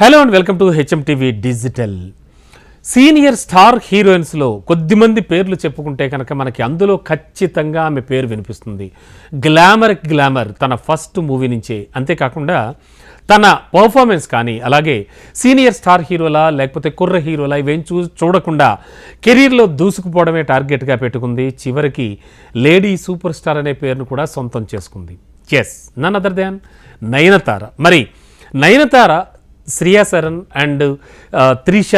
Hello and welcome to HM TV digital senior star హీరోయిన్స్లో కొద్దిమంది పేర్లు చెప్పుకుంటే కనుక మనకి అందులో ఖచ్చితంగా ఆమె పేరు వినిపిస్తుంది. గ్లామర్ గ్లామర్ తన ఫస్ట్ మూవీ నుంచే. అంతేకాకుండా తన పర్ఫార్మెన్స్ కానీ అలాగే సీనియర్ స్టార్ హీరోలా లేకపోతే కుర్ర హీరోలా ఇవేం చూ చూడకుండా కెరీర్లో దూసుకుపోవడమే టార్గెట్గా పెట్టుకుంది. చివరికి లేడీ సూపర్ స్టార్ అనే పేరును కూడా సొంతం చేసుకుంది. Yes none other than Nayanthara. మరి నయనతార శ్రియా సరన్ అండ్ త్రిష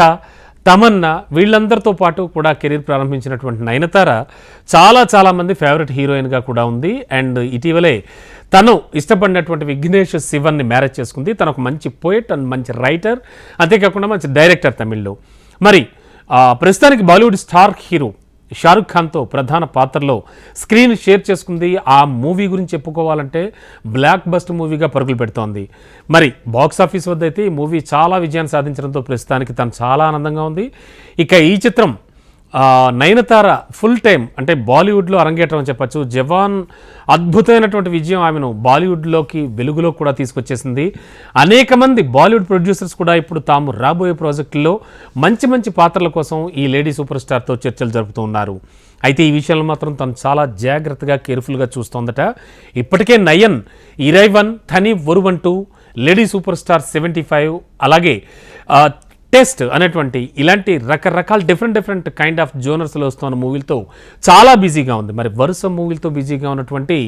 తమన్నా వీళ్ళందరితో పాటు కూడా కెరీర్ ప్రారంభించినటువంటి నయనతార చాలా చాలామంది ఫేవరెట్ హీరోయిన్గా కూడా ఉంది. అండ్ ఇటీవలే తను ఇష్టపడినటువంటి విఘ్నేష్ శివన్ని మ్యారేజ్ చేసుకుంది. తను ఒక మంచి పోయిట్ అండ్ మంచి రైటర్ అంతేకాకుండా మంచి డైరెక్టర్ తమిళ్ళో. మరి ప్రస్తుతానికి బాలీవుడ్ స్టార్ హీరో షారుఖ్ ఖాన్తో ప్రధాన పాత్రలో స్క్రీన్ షేర్ చేసుకుంది. ఆ మూవీ గురించి చెప్పుకోవాలంటే బ్లాక్ బస్ట్ మూవీగా పరుగులు పెడుతోంది. మరి బాక్స్ ఆఫీస్ వద్ద అయితే ఈ మూవీ చాలా విజయాన్ని సాధించడంతో ప్రస్తుతానికి తను చాలా ఆనందంగా ఉంది. ఇక ఈ చిత్రం నయనతార ఫుల్ టైం అంటే బాలీవుడ్లో అరంగేటం అని చెప్పచ్చు. జవాన్ అద్భుతమైనటువంటి విజయం ఆమెను బాలీవుడ్లోకి వెలుగులో కూడా తీసుకొచ్చేసింది. అనేక మంది బాలీవుడ్ ప్రొడ్యూసర్స్ కూడా ఇప్పుడు తాము రాబోయే ప్రాజెక్టుల్లో మంచి మంచి పాత్రల కోసం ఈ లేడీ సూపర్ స్టార్తో చర్చలు జరుపుతూ ఉన్నారు. అయితే ఈ విషయంలో మాత్రం తను చాలా జాగ్రత్తగా కేర్ఫుల్గా చూస్తోందట. ఇప్పటికే Nayan Iraivan థనీ వరువంటూ lady super star seventy five అలాగే టెస్ట్ అనేటువంటి ఇలాంటి రకరకాల డిఫరెంట్ డిఫరెంట్ కైండ్ ఆఫ్ జోనర్స్లో వస్తున్న మూవీలతో చాలా బిజీగా ఉంది. మరి వరుస మూవీలతో బిజీగా ఉన్నటువంటి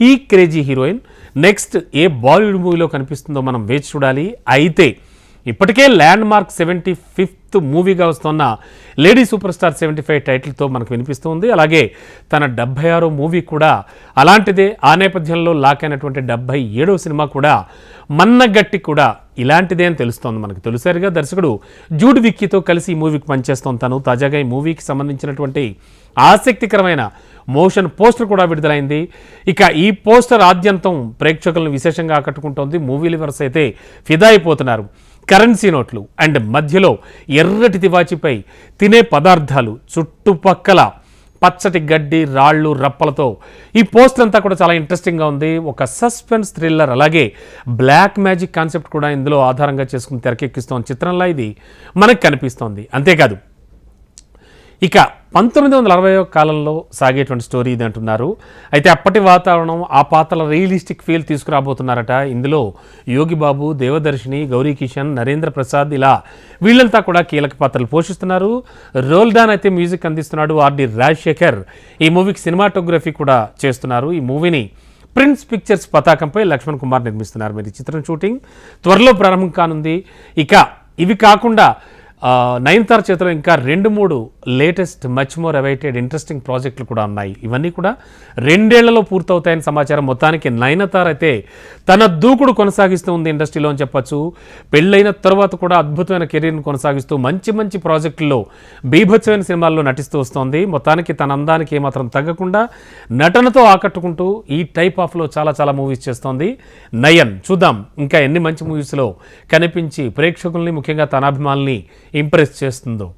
ఈ క్రేజీ హీరోయిన్ నెక్స్ట్ ఏ బాలీవుడ్ మూవీలో కనిపిస్తుందో మనం వేచి చూడాలి. అయితే ఇప్పటికే ల్యాండ్ మార్క్ సెవెంటీ ఫిఫ్త్ మూవీగా వస్తున్న lady super star seventy five టైటిల్తో మనకు వినిపిస్తుంది. అలాగే తన డెబ్బై ఆరో మూవీ కూడా అలాంటిదే. ఆ నేపథ్యంలో లాక్ అయినటువంటి డెబ్బై ఏడో సినిమా కూడా మన్నగట్టి కూడా ఇలాంటిదే అని తెలుస్తోంది మనకు. తొలిసారిగా దర్శకుడు జూడ్ విక్కీతో కలిసి ఈ మూవీకి పనిచేస్తోంది తను. తాజాగా ఈ మూవీకి సంబంధించినటువంటి ఆసక్తికరమైన మోషన్ పోస్టర్ కూడా విడుదలైంది. ఇక ఈ పోస్టర్ ఆద్యంతం ప్రేక్షకులను విశేషంగా ఆకట్టుకుంటోంది. మూవీ లివర్స్ అయితే ఫిదా అయిపోతున్నారు. కరెన్సీ నోట్లు అండ్ మధ్యలో ఎర్రటి తివాచిపై తినే పదార్థాలు చుట్టుపక్కల పచ్చటి గడ్డి రాళ్ళు రప్పలతో. ఈ పోస్టర్ అంతా కూడా చాలా ఇంట్రెస్టింగ్గా ఉంది. ఒక సస్పెన్స్ థ్రిల్లర్ అలాగే బ్లాక్ మ్యాజిక్ కాన్సెప్ట్ కూడా ఇందులో ఆధారంగా చేసుకుని తెరకెక్కిస్తోన్న చిత్రంలో ఇది. మనకు కనిపిస్తోంది. అంతేకాదు ఇక పంతొమ్మిది వందల అరవై కాలంలో సాగేటువంటి స్టోరీ ఇది అంటున్నారు. అయితే అప్పటి వాతావరణం ఆ పాత్రల రియలిస్టిక్ ఫీల్ తీసుకురాబోతున్నారట. ఇందులో యోగి బాబు దేవదర్శిని గౌరీ కిషన్ నరేంద్ర ప్రసాద్ ఇలా వీళ్ళంతా కూడా కీలక పాత్రలు పోషిస్తున్నారు. రోల్డాన్ అయితే మ్యూజిక్ అందిస్తున్నాడు ఆర్డి రాజశేఖర్. ఈ మూవీకి సినిమాటోగ్రఫీ కూడా చేస్తున్నారు. ఈ మూవీని ప్రిన్స్ పిక్చర్స్ పతాకంపై లక్ష్మణ్ కుమార్ నిర్మిస్తున్నారు. మీరు చిత్రం షూటింగ్ త్వరలో ప్రారంభం కానుంది. ఇక ఇవి కాకుండా నయనతార చేతిలో ఇంకా రెండు మూడు latest much more awaited interesting ప్రాజెక్టులు కూడా ఉన్నాయి. ఇవన్నీ కూడా రెండేళ్ళలో పూర్తవుతాయని సమాచారం. మొత్తానికి నయనతార అయితే తన దూకుడు కొనసాగిస్తూ ఉంది ఇండస్ట్రీలో అని చెప్పొచ్చు. పెళ్ళైన తర్వాత కూడా అద్భుతమైన కెరీర్ని కొనసాగిస్తూ మంచి మంచి ప్రాజెక్టుల్లో బీభత్సమైన సినిమాల్లో నటిస్తూ వస్తోంది. మొత్తానికి తన అందానికి ఏమాత్రం తగ్గకుండా నటనతో ఆకట్టుకుంటూ ఈ టైప్ ఆఫ్లో చాలా చాలా మూవీస్ చేస్తోంది. నయన్ చూద్దాం. ఇంకా ఎన్ని మంచి మూవీస్లో కనిపించి ప్రేక్షకుల్ని ముఖ్యంగా తన అభిమానుల్ని ఇంప్రెస్ చేస్తుందో.